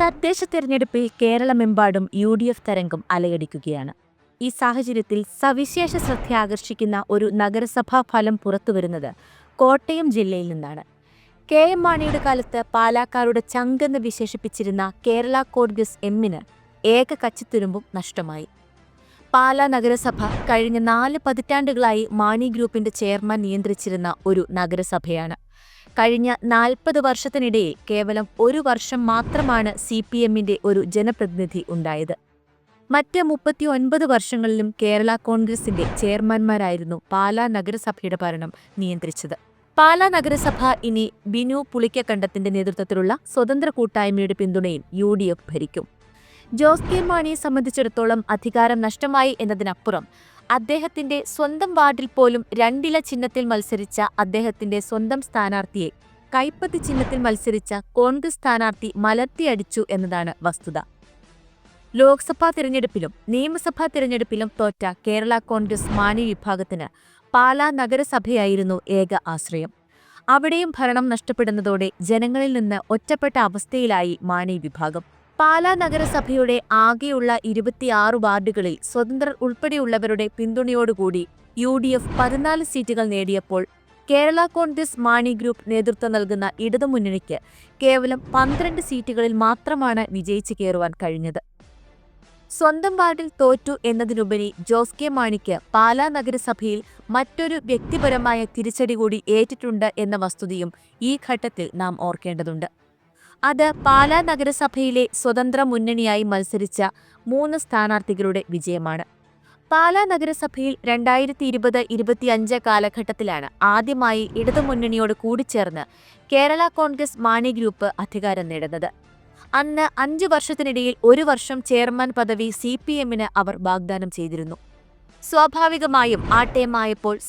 തദ്ദേശ തെരഞ്ഞെടുപ്പിൽ കേരളമെമ്പാടും U D F തരംഗം അലയടിക്കുകയാണ്. ഈ സാഹചര്യത്തിൽ സവിശേഷ ശ്രദ്ധ ആകർഷിക്കുന്ന ഒരു നഗരസഭാ ഫലം പുറത്തുവരുന്നത് കോട്ടയം ജില്ലയിൽ നിന്നാണ്. കെ എം മാണിയുടെ കാലത്ത് പാലാക്കാരുടെ ചങ്കെന്ന് വിശേഷിപ്പിച്ചിരുന്ന കേരള കോൺഗ്രസ് എമ്മിന് ഏക കച്ചിത്തുരുമ്പും നഷ്ടമായി. പാലാ നഗരസഭ കഴിഞ്ഞ നാല് പതിറ്റാണ്ടുകളായി മാണി ഗ്രൂപ്പിന്റെ ചെയർമാൻ നിയന്ത്രിച്ചിരുന്ന ഒരു നഗരസഭയാണ്. കഴിഞ്ഞ നാൽപ്പത് വർഷത്തിനിടയിൽ കേവലം ഒരു വർഷം മാത്രമാണ് സി പി എമ്മിന്റെ ഒരു ജനപ്രതിനിധി ഉണ്ടായത്. മറ്റ് മുപ്പത്തി ഒൻപത് വർഷങ്ങളിലും കേരള കോൺഗ്രസിന്റെ ചെയർമാൻമാരായിരുന്നു പാലാ നഗരസഭയുടെ ഭരണം നിയന്ത്രിച്ചത്. പാലാ നഗരസഭ ഇനി ബിനു പുളിക്കക്കണ്ടത്തിന്റെ നേതൃത്വത്തിലുള്ള സ്വതന്ത്ര കൂട്ടായ്മയുടെ പിന്തുണയിൽ യു ഡി എഫ് ഭരിക്കും. ജോസ് കെ മാണിയെ സംബന്ധിച്ചിടത്തോളം അധികാരം നഷ്ടമായി എന്നതിനപ്പുറം അദ്ദേഹത്തിന്റെ സ്വന്തം വാർഡിൽ പോലും രണ്ടില ചിഹ്നത്തിൽ മത്സരിച്ച അദ്ദേഹത്തിന്റെ സ്വന്തം സ്ഥാനാർത്ഥിയെ കൈപ്പത്തി ചിഹ്നത്തിൽ മത്സരിച്ച കോൺഗ്രസ് സ്ഥാനാർത്ഥി മലർത്തിയടിച്ചു എന്നതാണ് വസ്തുത. ലോക്സഭാ തിരഞ്ഞെടുപ്പിലും നിയമസഭാ തിരഞ്ഞെടുപ്പിലും തോറ്റ കേരള കോൺഗ്രസ് മാണി വിഭാഗത്തിന് പാലാ നഗരസഭയായിരുന്നു ഏക ആശ്രയം. അവിടെയും ഭരണം നഷ്ടപ്പെടുന്നതോടെ ജനങ്ങളിൽ നിന്ന് ഒറ്റപ്പെട്ട അവസ്ഥയിലായി മാണി വിഭാഗം. പാലാ നഗരസഭയുടെ ആകെയുള്ള ഇരുപത്തിയാറ് വാർഡുകളിൽ സ്വതന്ത്രർ ഉൾപ്പെടെയുള്ളവരുടെ പിന്തുണയോടുകൂടി യു ഡി എഫ് പതിനാല് സീറ്റുകൾ നേടിയപ്പോൾ കേരള കോൺഗ്രസ് മാണി ഗ്രൂപ്പ് നേതൃത്വം നൽകുന്ന ഇടതുമുന്നണിക്ക് കേവലം പന്ത്രണ്ട് സീറ്റുകളിൽ മാത്രമാണ് വിജയിച്ചു കയറുവാൻ കഴിഞ്ഞത്. സ്വന്തം വാർഡിൽ തോറ്റു എന്നതിനുപരി ജോസ് കെ മാണിക്ക് പാലാ നഗരസഭയിൽ മറ്റൊരു വ്യക്തിപരമായ തിരിച്ചടി കൂടി ഏറ്റിട്ടുണ്ട് എന്ന വസ്തുതയും ഈ ഘട്ടത്തിൽ നാം ഓർക്കേണ്ടതുണ്ട്. അത് പാലാ നഗരസഭയിലെ സ്വതന്ത്ര മുന്നണിയായി മത്സരിച്ച മൂന്ന് സ്ഥാനാർത്ഥികളുടെ വിജയമാണ്. പാലാ നഗരസഭയിൽ രണ്ടായിരത്തി ഇരുപത് ഇരുപത്തിയഞ്ച് കാലഘട്ടത്തിലാണ് ആദ്യമായി ഇടതുമുന്നണിയോട് കൂടിച്ചേർന്ന് കേരള കോൺഗ്രസ് മാണി ഗ്രൂപ്പ് അധികാരം നേടുന്നത്. അന്ന് അഞ്ചു വർഷത്തിനിടയിൽ ഒരു വർഷം ചെയർമാൻ പദവി സി പി എമ്മിന് അവർ വാഗ്ദാനം ചെയ്തിരുന്നു. സ്വാഭാവികമായും ആ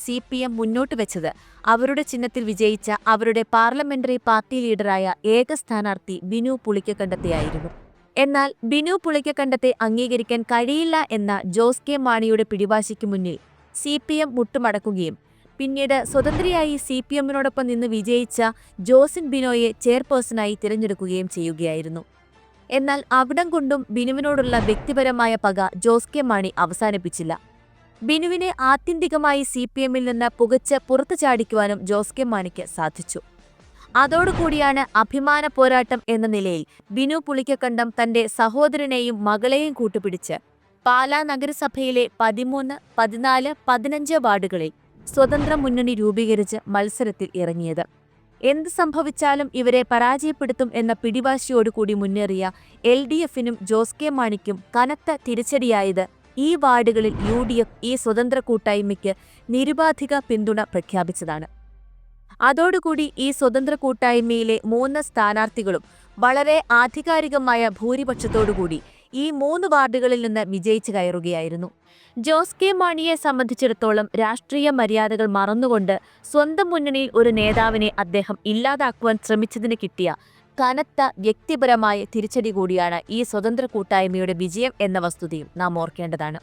സി പി എം മുന്നോട്ട് വെച്ചത്. അവരുടെ ചിഹ്നത്തിൽ വിജയിച്ച അവരുടെ പാർലമെന്ററി പാർട്ടി ലീഡറായ ഏക സ്ഥാനാർത്ഥി ബിനു പുളിക്കക്കണ്ടത്തെയായിരുന്നു. എന്നാൽ ബിനു പുളിക്കക്കണ്ടത്തെ അംഗീകരിക്കാൻ കഴിയില്ല എന്ന ജോസ് കെ മാണിയുടെ പിടിവാശിക്ക് മുന്നിൽ സി പി എം മുട്ടുമടക്കുകയും പിന്നീട് സ്വതന്ത്രയായി സി പി എമ്മിനോടൊപ്പം നിന്ന് വിജയിച്ച ജോസിൻ ബിനോയെ ചെയർപേഴ്സണായി തിരഞ്ഞെടുക്കുകയും ചെയ്യുകയായിരുന്നു. എന്നാൽ അവിടം കൊണ്ടും ബിനുവിനോടുള്ള വ്യക്തിപരമായ പക ജോസ് കെ മാണി അവസാനിപ്പിച്ചില്ല. ബിനുവിനെ ആത്യന്തികമായി സി പി എമ്മിൽ നിന്ന് പുകച്ച് പുറത്തു ചാടിക്കുവാനും ജോസ് കെ മാണിക്ക് സാധിച്ചു. അതോടുകൂടിയാണ് അഭിമാന പോരാട്ടം എന്ന നിലയിൽ ബിനു പുളിക്കക്കണ്ടം തന്റെ സഹോദരനെയും മകളെയും കൂട്ടുപിടിച്ച് പാലാ നഗരസഭയിലെ പതിമൂന്ന് പതിനാല് പതിനഞ്ച് വാർഡുകളിൽ സ്വതന്ത്ര മുന്നണി രൂപീകരിച്ച് മത്സരത്തിൽ ഇറങ്ങിയത്. എന്ത് സംഭവിച്ചാലും ഇവരെ പരാജയപ്പെടുത്തും എന്ന പിടിവാശിയോടുകൂടി മുന്നേറിയ എൽ ഡി എഫിനും ജോസ് കെ മാണിക്കും കനത്ത തിരിച്ചടിയായത് ഈ വാർഡുകളിൽ യു ഡി എഫ് ഈ സ്വതന്ത്ര കൂട്ടായ്മയ്ക്ക് നിരുപാധിക പിന്തുണ പ്രഖ്യാപിച്ചതാണ്. അതോടുകൂടി ഈ സ്വതന്ത്ര കൂട്ടായ്മയിലെ മൂന്ന് സ്ഥാനാർത്ഥികളും വളരെ ആധികാരികമായ ഭൂരിപക്ഷത്തോടുകൂടി ഈ മൂന്ന് വാർഡുകളിൽ നിന്ന് വിജയിച്ചു കയറുകയായിരുന്നു. ജോസ് കെ മാണിയെ സംബന്ധിച്ചിടത്തോളം രാഷ്ട്രീയ മര്യാദകൾ മറന്നുകൊണ്ട് സ്വന്തം മുന്നണിയിൽ ഒരു നേതാവിനെ അദ്ദേഹം ഇല്ലാതാക്കുവാൻ ശ്രമിച്ചതിന് കിട്ടിയ കനത്ത വ്യക്തിപരമായ തിരിച്ചടി കൂടിയാണ് ഈ സ്വതന്ത്ര കൂട്ടായ്മയുടെ വിജയം എന്ന വസ്തുതയും നാം ഓർക്കേണ്ടതാണ്.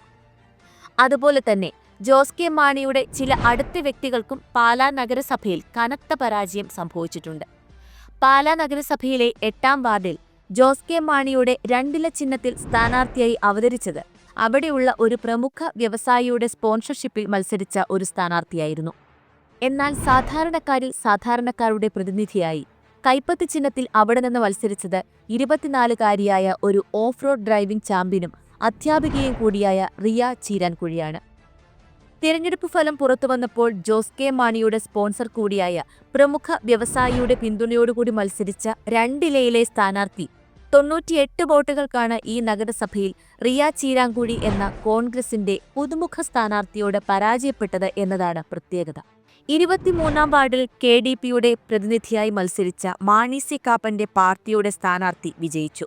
അതുപോലെ തന്നെ ജോസ് കെ മാണിയുടെ ചില അടുത്ത വ്യക്തികൾക്കും പാലാ നഗരസഭയിൽ കനത്ത പരാജയം സംഭവിച്ചിട്ടുണ്ട്. പാലാ നഗരസഭയിലെ എട്ടാം വാർഡിൽ ജോസ് കെ മാണിയുടെ രണ്ടില ചിഹ്നത്തിൽ സ്ഥാനാർത്ഥിയായി അവതരിച്ചത് അവിടെയുള്ള ഒരു പ്രമുഖ വ്യവസായിയുടെ സ്പോൺസർഷിപ്പിൽ മത്സരിച്ച ഒരു സ്ഥാനാർത്ഥിയായിരുന്നു. എന്നാൽ സാധാരണക്കാരിൽ സാധാരണക്കാരുടെ പ്രതിനിധിയായി കൈപ്പത്തി ചിഹ്നത്തിൽ അവിടെ നിന്ന് മത്സരിച്ചത് ഇരുപത്തിനാലുകാരിയായ ഒരു ഓഫ് റോഡ് ഡ്രൈവിംഗ് ചാമ്പ്യനും അധ്യാപികയും കൂടിയായ റിയ ചീരാൻകുഴിയാണ്. തിരഞ്ഞെടുപ്പ് ഫലം പുറത്തുവന്നപ്പോൾ ജോസ് കെ മാണിയുടെ സ്പോൺസർ കൂടിയായ പ്രമുഖ വ്യവസായിയുടെ പിന്തുണയോടുകൂടി മത്സരിച്ച രണ്ടിലയിലെ സ്ഥാനാർത്ഥി തൊണ്ണൂറ്റിയെട്ട് വോട്ടുകൾക്കാണ് ഈ നഗരസഭയിൽ റിയ ചീരാങ്കുഴി എന്ന കോൺഗ്രസിന്റെ പുതുമുഖ സ്ഥാനാർത്ഥിയോട് പരാജയപ്പെട്ടത് എന്നതാണ് പ്രത്യേകത. ഇരുപത്തിമൂന്നാം വാർഡിൽ കെ ഡി പിയുടെ പ്രതിനിധിയായി മത്സരിച്ച മാണി സി കാപ്പന്റെ പാർട്ടിയുടെ സ്ഥാനാർത്ഥി വിജയിച്ചു.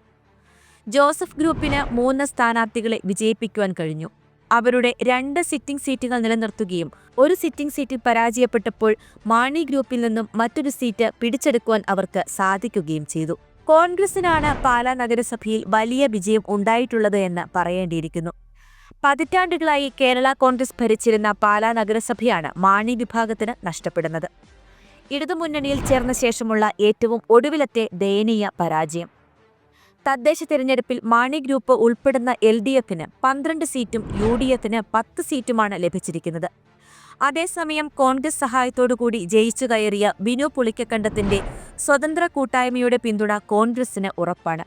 ജോസഫ് ഗ്രൂപ്പിന് മൂന്ന് സ്ഥാനാർത്ഥികളെ വിജയിപ്പിക്കുവാൻ കഴിഞ്ഞു. അവരുടെ രണ്ട് സിറ്റിംഗ് സീറ്റുകൾ നിലനിർത്തുകയും ഒരു സിറ്റിംഗ് സീറ്റിൽ പരാജയപ്പെട്ടപ്പോൾ മാണി ഗ്രൂപ്പിൽ നിന്നും മറ്റൊരു സീറ്റ് പിടിച്ചെടുക്കുവാൻ അവർക്ക് സാധിക്കുകയും ചെയ്തു. കോൺഗ്രസിനാണ് പാലാ നഗരസഭയിൽ വലിയ വിജയം ഉണ്ടായിട്ടുള്ളത് എന്ന് പറയേണ്ടിയിരിക്കുന്നു. പതിറ്റാണ്ടുകളായി കേരള കോൺഗ്രസ് ഭരിച്ചിരുന്ന പാലാ നഗരസഭയാണ് മാണി വിഭാഗത്തിന് നഷ്ടപ്പെടുന്നത്. ഇടതുമുന്നണിയിൽ ചേർന്ന ശേഷമുള്ള ഏറ്റവും ഒടുവിലത്തെ ദയനീയ പരാജയം. തദ്ദേശ തിരഞ്ഞെടുപ്പിൽ മാണി ഗ്രൂപ്പ് ഉൾപ്പെടുന്ന എൽ ഡി എഫിന് പന്ത്രണ്ട് സീറ്റും യു ഡി എഫിന് പത്ത് സീറ്റുമാണ് ലഭിച്ചിരിക്കുന്നത്. അതേസമയം കോൺഗ്രസ് സഹായത്തോടുകൂടി ജയിച്ചു കയറിയ ബിനു പുളിക്കക്കണ്ടത്തിന്റെ സ്വതന്ത്ര കൂട്ടായ്മയുടെ പിന്തുണ കോൺഗ്രസിന് ഉറപ്പാണ്.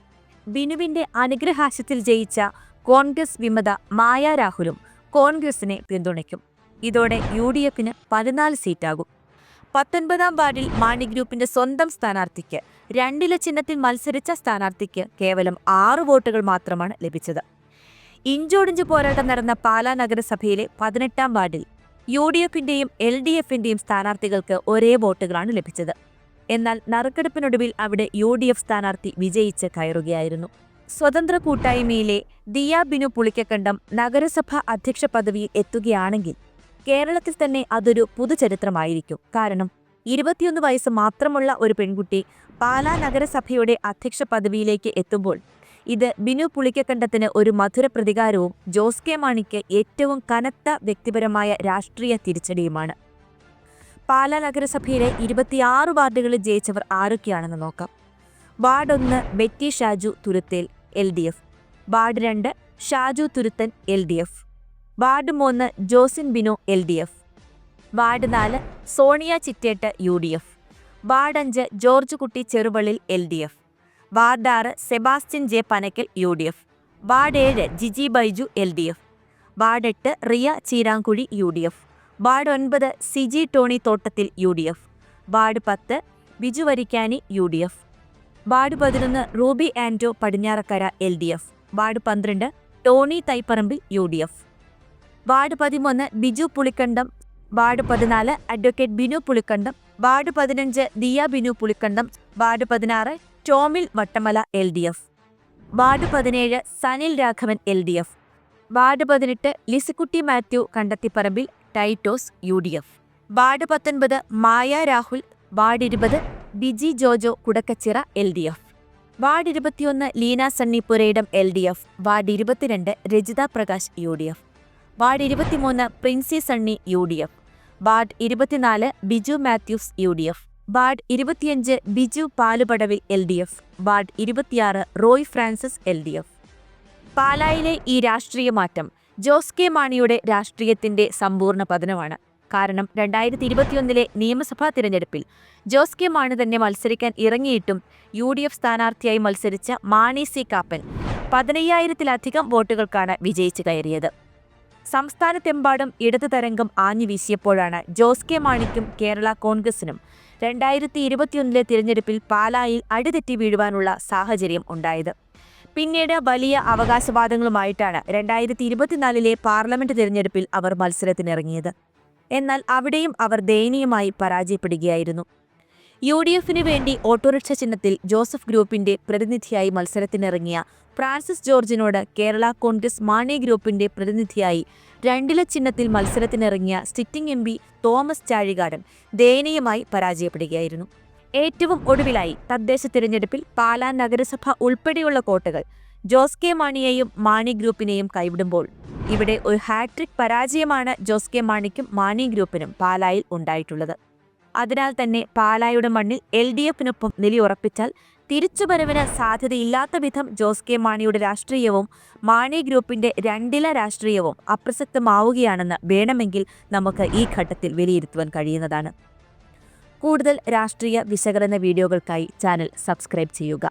ബിനുവിന്റെ അനുഗ്രഹാശത്തിൽ ജയിച്ച കോൺഗ്രസ് വിമത മായ രാഹുലും കോൺഗ്രസിനെ പിന്തുണയ്ക്കും. ഇതോടെ യു ഡി എഫിന് പതിനാല് സീറ്റാകും. പത്തൊൻപതാം വാർഡിൽ മാണി ഗ്രൂപ്പിന്റെ സ്വന്തം സ്ഥാനാർത്ഥിക്ക് രണ്ടില ചിഹ്നത്തിൽ മത്സരിച്ച സ്ഥാനാർത്ഥിക്ക് കേവലം ആറ് വോട്ടുകൾ മാത്രമാണ് ലഭിച്ചത്. ഇഞ്ചോടിഞ്ച് പോരാട്ടം നടന്ന പാലാ നഗരസഭയിലെ പതിനെട്ടാം വാർഡിൽ യു ഡി എഫിന്റെയും എൽ ഡി എഫിന്റെയും സ്ഥാനാർത്ഥികൾക്ക് ഒരേ വോട്ടുകളാണ് ലഭിച്ചത്. എന്നാൽ നറുക്കെടുപ്പിനൊടുവിൽ അവിടെ യു ഡി എഫ് സ്ഥാനാർത്ഥി വിജയിച്ച് കയറുകയായിരുന്നു. സ്വതന്ത്ര കൂട്ടായ്മയിലെ ദിയ ബിനു പുളിക്കക്കണ്ടം നഗരസഭ അധ്യക്ഷ പദവിയിൽ എത്തുകയാണെങ്കിൽ കേരളത്തിൽ തന്നെ അതൊരു പുതുചരിത്രമായിരിക്കും. കാരണം ഇരുപത്തിയൊന്ന് വയസ്സ് മാത്രമുള്ള ഒരു പെൺകുട്ടി പാലാ നഗരസഭയുടെ അധ്യക്ഷ പദവിയിലേക്ക് എത്തുമ്പോൾ ഇത് ബിനു പുളിക്കക്കണ്ടത്തിന് ഒരു മധുര പ്രതികാരവും ജോസ് കെ മാണിക്ക് ഏറ്റവും കനത്ത വ്യക്തിപരമായ രാഷ്ട്രീയ തിരിച്ചടിയുമാണ്. പാലാ നഗരസഭയിലെ ഇരുപത്തിയാറ് വാർഡുകളിൽ ജയിച്ചവർ ആരൊക്കെയാണെന്ന് നോക്കാം. വാർഡ് ഒന്ന് Betty Shaju Thuruthel L D F ward രണ്ട് Shaju Thuruthan L D F ward മൂന്ന് Josin Binu L D F ward നാല് Sonia Chittettu U D F ward അഞ്ച് George Kutty Cheruvallil L D F ward ആറ് Sebastian J Panakkal U D F ward ഏഴ് Jiji Baiju L D F ward എട്ട് Riya Cheerankuzhi U D F ward ഒൻപത് Siji Tony Thottathil U D F ward പത്ത് Biju Varikkani U D F ward പതിനൊന്ന് Ruby Ando Padinjarakkara L D F. Ward പന്ത്രണ്ട് Tony Thaiparambil U D F. Ward പതിമൂന്ന് Biju Pulikkandam. Ward പതിനാല് advocate Binu Pulikkandam. Ward പതിനഞ്ച് Diya Binu Pulikkandam. Ward പതിനാറ് Tomil Vattamala L D F. Ward പതിനേഴ് Sanil Raghavan L D F. Ward പതിനെട്ട് Lissykutty Mathew Kandathiparambil Titos U D F. Ward പത്തൊൻപത് Maya Rahul. Ward ഇരുപത് Biji Jojo Kudakkachira L D F. Ward ഇരുപത്തിയൊന്ന് Leena Sunny Purayidam L D F. Ward ഇരുപത്തിരണ്ട് Rajitha Prakash U D F. Ward ഇരുപത്തിമൂന്ന് Princy Sunny U D F. Ward ഇരുപത്തിനാല് Biju Mathews U D F. Ward ഇരുപത്തിയഞ്ച് Biju Palupadavil L D F. Ward ഇരുപത്തിയാറ് Roy Francis L D F. പാലായിലെ ഈ രാഷ്ട്രീയ മാറ്റം Jose K മാണിയുടെ രാഷ്ട്രീയത്തിന്റെ സമ്പൂർണ പതനമാണ്. കാരണം രണ്ടായിരത്തി ഇരുപത്തിയൊന്നിലെ നിയമസഭാ തിരഞ്ഞെടുപ്പിൽ ജോസ് കെ മാണി തന്നെ മത്സരിക്കാൻ ഇറങ്ങിയിട്ടും യു ഡി എഫ് സ്ഥാനാർത്ഥിയായി മത്സരിച്ച മാണി സി കാപ്പൻ പതിനയ്യായിരത്തിലധികം വോട്ടുകൾക്കാണ് വിജയിച്ചു കയറിയത്. സംസ്ഥാനത്തെമ്പാടും ഇടതു തരംഗം ആഞ്ഞു വീശിയപ്പോഴാണ് ജോസ് കെ മാണിക്കും കേരള കോൺഗ്രസിനും രണ്ടായിരത്തി ഇരുപത്തിയൊന്നിലെ തിരഞ്ഞെടുപ്പിൽ പാലായിൽ അടിതെറ്റി വീഴുവാനുള്ള സാഹചര്യം ഉണ്ടായത്. പിന്നീട് വലിയ അവകാശവാദങ്ങളുമായിട്ടാണ് രണ്ടായിരത്തി ഇരുപത്തിനാലിലെ പാർലമെന്റ് തിരഞ്ഞെടുപ്പിൽ അവർ മത്സരത്തിനിറങ്ങിയത്. എന്നാൽ അവിടെയും അവർ ദയനീയമായി പരാജയപ്പെടുകയായിരുന്നു. യു ഡി എഫിന് വേണ്ടി ഓട്ടോറിക്ഷ ചിഹ്നത്തിൽ ജോസഫ് ഗ്രൂപ്പിന്റെ പ്രതിനിധിയായി മത്സരത്തിനിറങ്ങിയ ഫ്രാൻസിസ് ജോർജിനോട് കേരള കോൺഗ്രസ് മാണി ഗ്രൂപ്പിന്റെ പ്രതിനിധിയായി രണ്ടില ചിഹ്നത്തിൽ മത്സരത്തിനിറങ്ങിയ സിറ്റിംഗ് എം തോമസ് ചാഴികാടൻ ദയനീയമായി പരാജയപ്പെടുകയായിരുന്നു. ഏറ്റവും ഒടുവിലായി തദ്ദേശ തിരഞ്ഞെടുപ്പിൽ പാലാ നഗരസഭ ഉൾപ്പെടെയുള്ള കോട്ടകൾ ജോസ് കെ മാണിയെയും മാണി ഗ്രൂപ്പിനെയും കൈവിടുമ്പോൾ ഇവിടെ ഒരു ഹാട്രിക് പരാജയമാണ് ജോസ് കെ മാണിക്കും മാണി ഗ്രൂപ്പിനും പാലായിൽ ഉണ്ടായിട്ടുള്ളത്. അതിനാൽ തന്നെ പാലായുടെ മണ്ണിൽ എൽ ഡി എഫിനൊപ്പം നിലയുറപ്പിച്ചാൽ തിരിച്ചുവരവിന് സാധ്യതയില്ലാത്ത വിധം ജോസ് കെ മാണിയുടെ രാഷ്ട്രീയവും മാണി ഗ്രൂപ്പിന്റെ രണ്ടില രാഷ്ട്രീയവും അപ്രസക്തമാവുകയാണെന്ന് വേണമെങ്കിൽ നമുക്ക് ഈ ഘട്ടത്തിൽ വിലയിരുത്തുവാൻ കഴിയുന്നതാണ്. കൂടുതൽ രാഷ്ട്രീയ വിശകലന വീഡിയോകൾക്കായി ചാനൽ സബ്സ്ക്രൈബ് ചെയ്യുക.